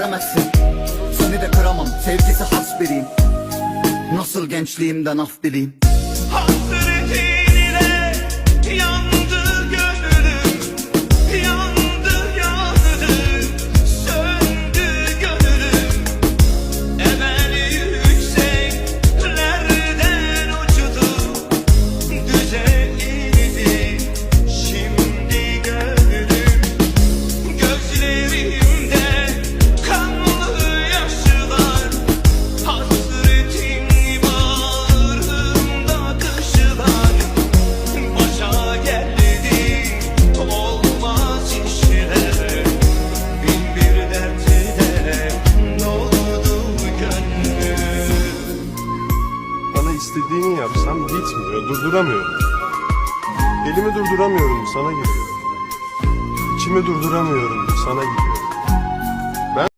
göremezsin. Seni de kıramam sevgisi has biriyim. Nasıl gençliğimden af bileyim Hasretinle yandı gönlüm. Yandı yandı söndü gönlüm. Emel yükseklerden uçtu. Düze şimdi gönlüm. Gözlerimde istediğini yapsam gitmiyor, durduramıyorum. Elimi durduramıyorum, sana geliyor. İçimi durduramıyorum, sana gidiyor.